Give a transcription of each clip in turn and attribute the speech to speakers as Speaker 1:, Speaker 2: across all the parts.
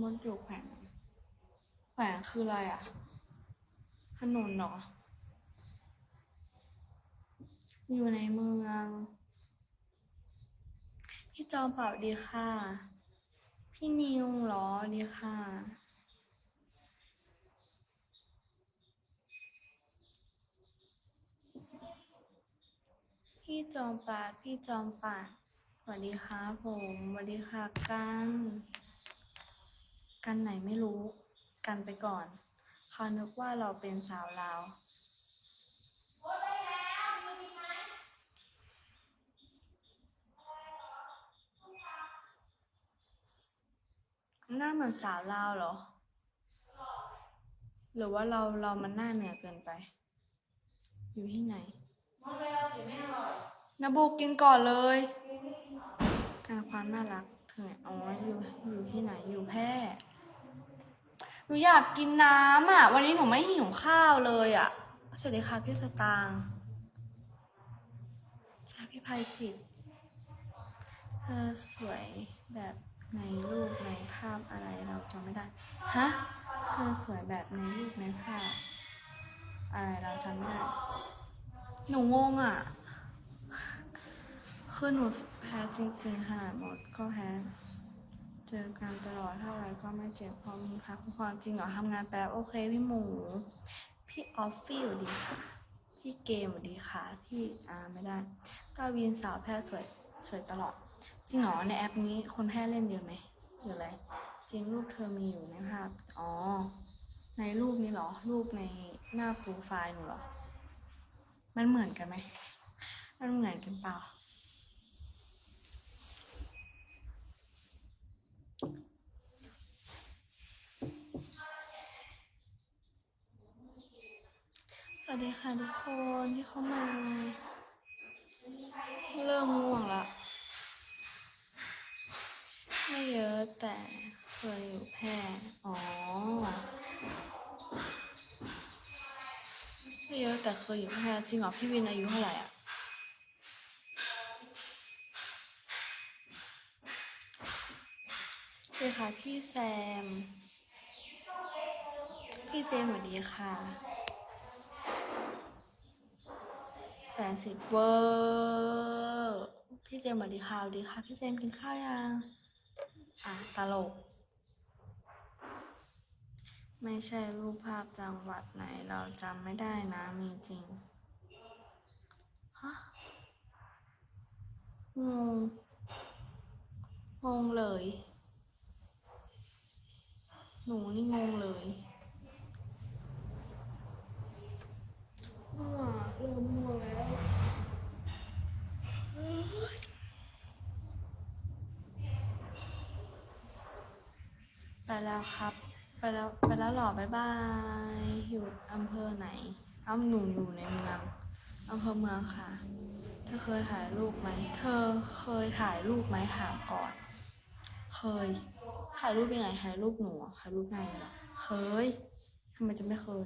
Speaker 1: มดอยู่แขวงแขวงคืออะไรอะ ถนนเหรออยู่ในเมือง พี่จอมเปล่าดีค่ะ พี่นิวเหรอดีค่ะ พี่จอมปราพี่จอมปราสวัสดีครับผมสวัสดีค่ะกัน กันไหนไม่รู้ กันไปก่อนเขานึกว่าเราเป็นสาวลาวหน้าเหมือนสาวลาวเหรอ หรือว่าเราเรามันหน้าเหนือเกินไป อยู่ที่ไหนนาบูกินก่อนเลยการความน่ารักถึงอ๋ออยู่อยู่ที่ไหนอยู่แพร่ หนูอยากกินน้ำอะ วันนี้หนูไม่หิวข้าวเลยอะ สวัสดีค่ะพี่สตางค์ใช่พี่ภัยจิต เธอสวยแบบในรูปในภาพอะไรเราจำไม่ได้ ฮะ เธอสวยแบบในรูปในภาพ อะไรเราจำไม่ได้ หนูงงอะ คือหนูแพ้จริงๆขนาดหมดก็แพ้ เจอกันตลอดเท่าไหร่ก็ไม่เจ็บพราะมีพักความจริงเหรอทำงานแป๊บโอเคพี่หมู พี่ออฟฟี่สวัสดีค่ะ พี่เกมสวัสดีค่ะ พี่อ่าไม่ได้กาวินสาวแพทย์สวยสวยตลอด จริงเหรอในแอปนี้คนแพทย์เล่นเยอะไหมหรืออะไร จริงรูปเธอมีอยู่ในภาพอ๋อ ในรูปนี้เหรอ รูปในหน้าโปรไฟล์หนูเหรอ มันเหมือนกันไหมมันเหมือนกันเปล่า ส วัสดีค่ะทุกคนที่เข้ามา เริ่มง่วงละไม่เยอะแต่เคยอยู่แพร่อ๋อ ไม่เยอะแต่เคยอยู่แพร่จริงเหรอพี่วินอายุเท่าไหร่อะสวัสดีค่ะพี่แซม พี่เจมส์สวัสดีค่ะ แปดสิบเวอร์พี่เจมส์สวัสดีค่ะสวัสดีค่ะ พี่เจมส์กินข้าวยังอะตลก ไม่ใช่รูปภาพจังหวัดไหนเราจำไม่ได้นะมีจริงฮะงงงงเลย หนูนี่งงเลย วเริ่มมั่วแล้วไปแล้วครับ ไปแล้วไปแล้วเหรอบ๊ายบาย อยู่อำเภอไหนอ้าวหนูอยู่ในเมืองอำเภอเมืองค่ะ เธอเคยถ่ายรูปไหม เธอเคยถ่ายรูปไหมถามก่อน เคย ถ่ายรูปยังไงถ่ายรูปหนูถ่ายรูปไงเหรอเคยทำไมจะไม่เคย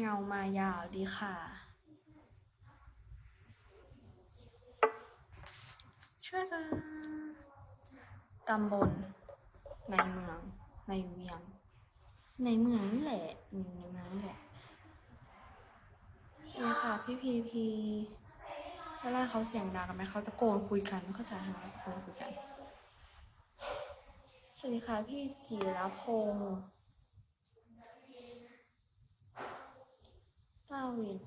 Speaker 1: เงามายาวดีค่ะ ช่วยกันตำบล ในเมือง ในเวียง ในเมืองนี่แหละในเมืองนี่แหละเนี่ยค่ะ พี่พีพีเวลาเขาเสียงดังกันไหมเขาตะโกนคุยกันไม่เข้าใจทำไมตะโกนคุยกัน สวัสดีค่ะ พี่จิรพงศ์ ต้าวิน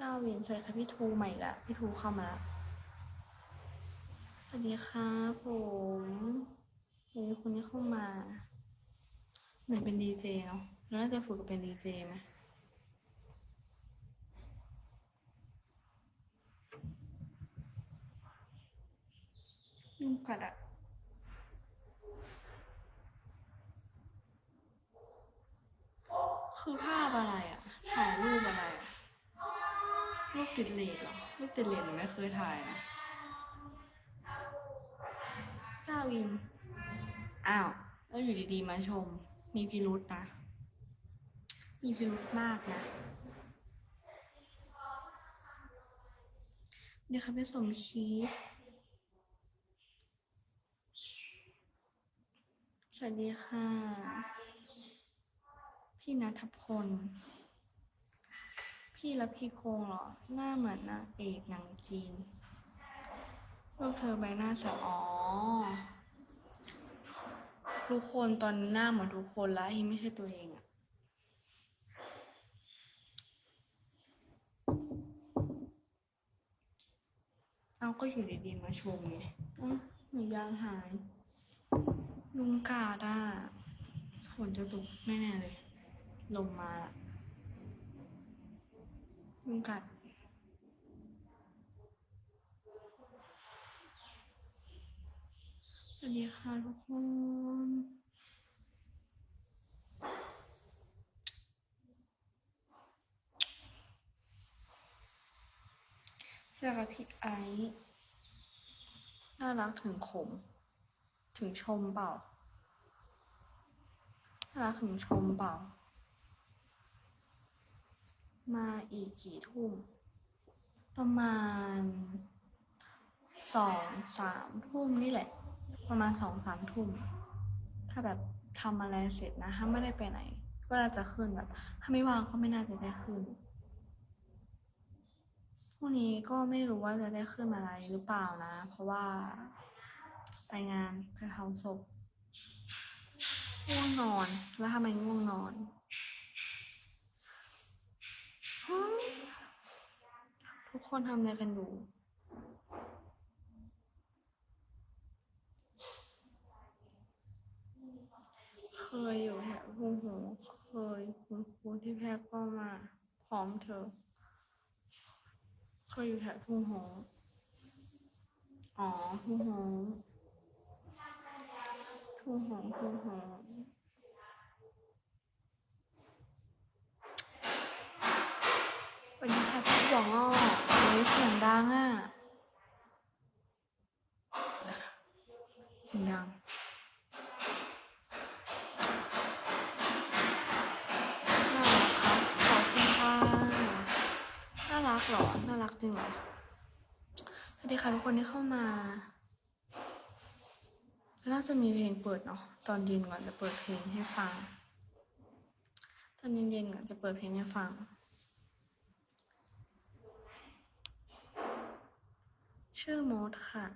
Speaker 1: ต้าวินสวัสดีค่ะพี่ทูใหม่ละพี่ทูเข้ามาละสวัสดีค่ะผมเดี๋ยวคนนี้เข้ามาเหมือนเป็นดีเจเนาะแล้วน่าจะฝึกเป็นดีเจไหมยุ่งกัดอะคือภาพอะไรอะ ติดเลสเหรอรูปติดเลสหนูไม่เคยถ่ายนะก้าวินอ้าวแล้วอยู่ดีๆมาชม มีพิรุษนะ มีพิรุษมากนะ เดี๋ยวค่ะพี่สมคิดวัสดีค่ะ พี่นัทพล พี่ละพี่โคงเหรอ หน้าเหมือนนางเอกหนังจีนรูปเธอใบหน้าสวยอ๋อ ทุกคนตอนหน้าเหมือนทุกคนแล้วที่ไม่ใช่ตัวเองอะเอาก็อยู่ดีๆมาชมไงอ้าวหนูยางหาย ลุงกาดอะฝนจะตกแน่ๆเลยลมมาละ ลุงกัดสวัสดีค่ะทุกคนเสื้อกับพี่ไอซ์น่ารักถึงขม ถึงชมเปล่าน่ารักถึงชมเปล่า มาอีกกี่ทุ่ม ประมาณสองสามทุ่มนี่แหละ ประมาณสองสามทุ่ม ถ้าแบบทำอะไรเสร็จนะ ถ้าไม่ได้ไปไหน ก็น่าจะขึ้นแบบ ถ้าไม่ว่างก็ไม่น่าจะได้ขึ้นพรุ่งนี้ก็ไม่รู้ว่าจะได้ขึ้นอะไรหรือเปล่านะ เพราะว่าไปงานไปเผาศพง่วงนอน แล้วทำไมง่วงนอนฮึ ทุกคนทำอะไรกันอยู่เคยอยู่แถวทุ่งหูเคยคุณครูที่แพทย์ก็มาพร้อมเธอ เคยอยู่แถวทุ่งหงอ๋อทุ่งหงส์ทุ่งหงพุงหงส์สวัสดีค่ะพี่หัวงอกเฮ้ยเสียงดังอะ เสียงดังน่ารักครับขอบคุณค่ะน่ารักหรอ น่ารักจริงเหรอ สวัสดีค่ะทุกคนที่เข้ามาน่าจะมีเพลงเปิดเนาะ ตอนเย็นก่อนจะเปิดเพลงให้ฟัง ตอนเย็นๆก่อนจะเปิดเพลงให้ฟัง ชื่อมดค่ะ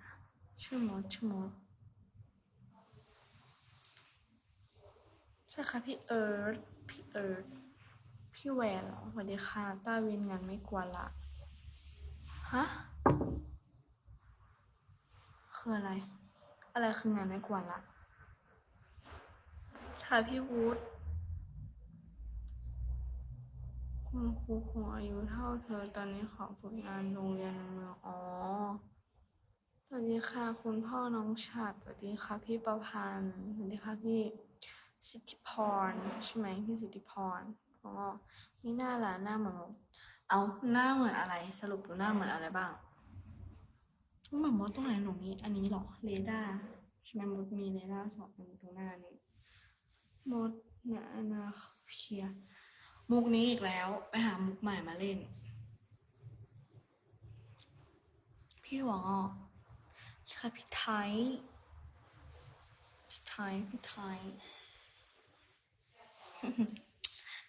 Speaker 1: ชื่อมดชื่อมด ช่ค่ะพี่เอิร์ธพี่เอิร์ธพี่แหวนเหรอสวัสดีค่ะต้าวินงานไม่กลัวละฮะคืออะไร อะไรคืองานไม่กลัวละค่ะพี่วูดคุณครูคงอายุเท่าเธอตอนนี้ขอฝึกงานโรงเรียนในเมืองอ๋อสวัสดีค่ะ คุณพ่อน้องฉัดสวัสดีค่ะ พี่ประพันธ์สวัสดีค่ะพี่ สิทธิพรใช่ไหมพี่สิทธิพรอ๋อมีหน้าหลานหน้าเหมือนมดเอาหน้าเหมือนอะไร สรุปดูหน้าเหมือนอะไรบ้างเหมือนมดตรงไหนหนูมีอันนี้เหรอเรดาร์ใช่ไหมมดมีเรดาร์สองอันตรงหน้านี้มดเนี่ยอันนาเคลียร์มุกนี้อีกแล้ว ไปหามุกใหม่มาเล่น พี่หวังอะใช่พี่ไทยพี่ไทยพี่ไทย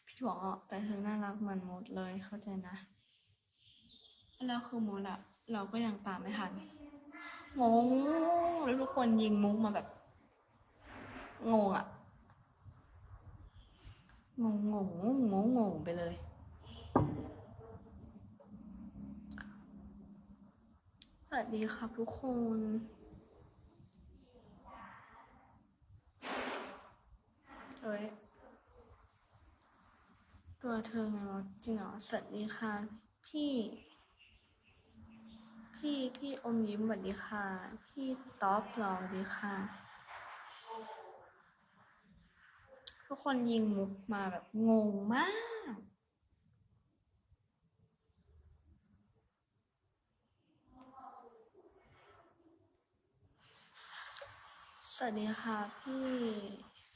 Speaker 1: พี่หวอะแต่เธอน่ารักเหมือนมดเลยเข้าใจนะ แล้วคือมดอะเราก็ยังตามไม่ทันงงแล้วทุกคนยิงมุกมาแบบ งงอะงงงงงงงงไปเลย สวัสดีครับทุกคน เอ้ย เธอไงวะจริงเหรอสวัสดีค่ะ พี่ พี่พี่อมยิ้มสวัสดีค่ะ พี่ต๊อปเหรอสวัสดีค่ะ ทุกคนยิงมุกมาแบบงงมากสวัสดีค่ะพี่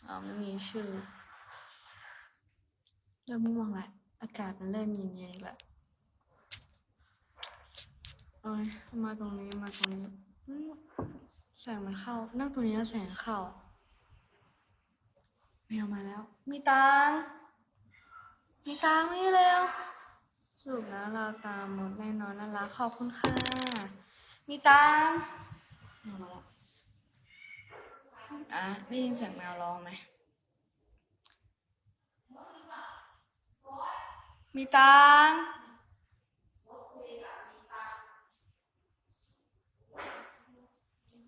Speaker 1: อ๋อไม่มีชื่อ เริ่มง่วงแหละ อากาศมันเริ่มเย็นๆอีกแล้วเอ้ยมาตรงนี้มาตรงนี้แสงมันเข้านั่งตรงนี้แล้วแสงเข้าแมวมาแล้ว มีตังมีตังนี่เร็วสรุปแล้วเราตามหมดแน่นอนน่ารักขอบคุณค่ะ มีตังแมวมาแล้วอะได้ยินเสียงแมวร้องไหม มีตัง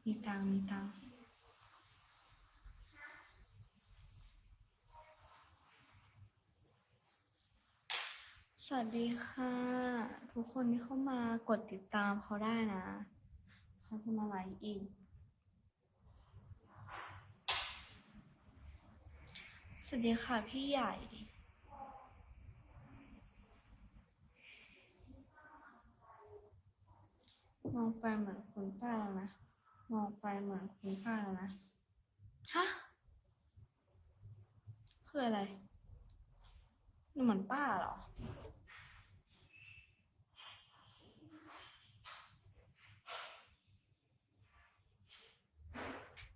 Speaker 1: มีตังมีตังสวัสดีค่ะ ทุกคนที่เข้ามากดติดตามเขาได้นะเขาจะมาไลฟ์อีก สวัสดีค่ะพี่ใหญ่ มองไปเหมือนคุณป้าแล้วนะ มองไปเหมือนคุณป้าแล้วนะ ฮะ คืออะไรหนูเหมือนป้าเหรอ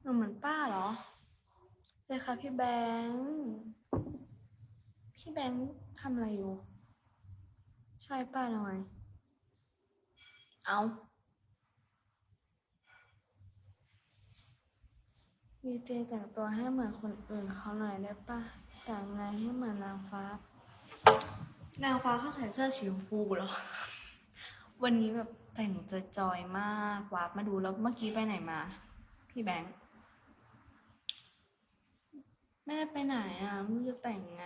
Speaker 1: หนูเหมือนป้าเหรอเลยค่ะพี่แบงค์ พี่แบงค์ทำอะไรอยู่ ใช่ป้าทำไมเอา วีเจแต่งตัวให้เหมือนคนอื่นเขาหน่อยได้ปะแต่งไงให้เหมือนนางฟ้า นางฟ้าเขาใส่เสื้อสีชมพูเหรอ วันนี้แบบแต่งจอยๆมากวาบมาดูแล้วเมื่อกี้ไปไหนมา พี่แบงค์ไม่ได้ไปไหนอะไม่รู้จะแต่งไง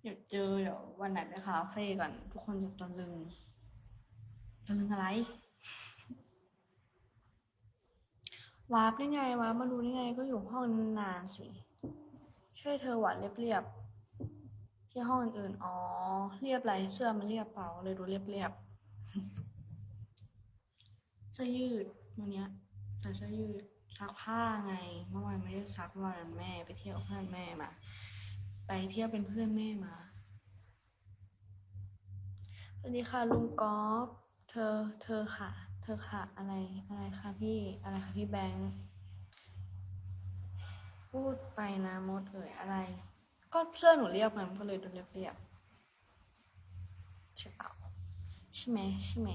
Speaker 1: เดี๋ยวเจอเดี๋ยววันไหนไปคาเฟ่ก่อน ทุกคนจะตะลึงตะลึงอะไร วาร์ปได้ไงวาร์ปมาดูได้ไงก็อยู่ห้องนานสิ ใช่เธอหวานเรียบๆที่ห้องอื่นๆอ๋อเรียบไรเสื้อมันเรียบเปล่าเลยดูเรียบๆเสื้อยืดวันเนี้ยใส่เสื้อยืดซักผ้าไงเมื่อวานไม่ได้ซักวานแม่ ไปเที่ยวเพื่อนแม่มาไปเที่ยวเป็นเพื่อนแม่มาสวัสดีค่ะลุงกอล์ฟเธอเธอค่ะ เธอค่ะอะไรอะไรคะพี่อะไรคะพี่แบงค์พูดไปนะมดเอ่ยอะไร ก็เสื้อหนูเรียบมันก็เลยดูเรียบเรียบๆใช่เปล่าใช่ไหมใช่ไหม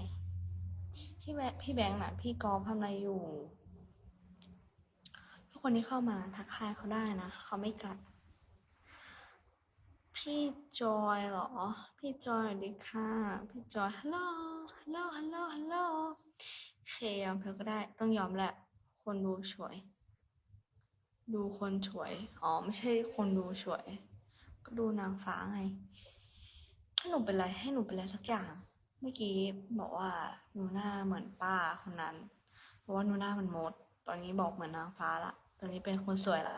Speaker 1: พี่แบงพี่แบงค์น่ะ พี่กอล์ฟทำอะไรอยู่ ทุกคนที่เข้ามาทักทายเขาได้นะเขาไม่กัด พี่จอยเหรอ พี่จอยสวัสดีค่ะ พี่จอยฮัลโหลฮัลโหลฮัลโหลฮัลโหลเคยอมเธอก็ได้ ต้องยอมแหละ คนดูสวย ดูคนสวย อ๋อ ไม่ใช่คนดูสวย ก็ดูนางฟ้าไง ให้หนูเป็นอะไร ให้หนูเป็นอะไรสักอย่าง เมื่อกี้บอกว่าหนูหน้าเหมือนป้าคนนั้น เพราะว่าหนูหน้ามันมด ตอนนี้บอกเหมือนนางฟ้าละ ตอนนี้เป็นคนสวยละ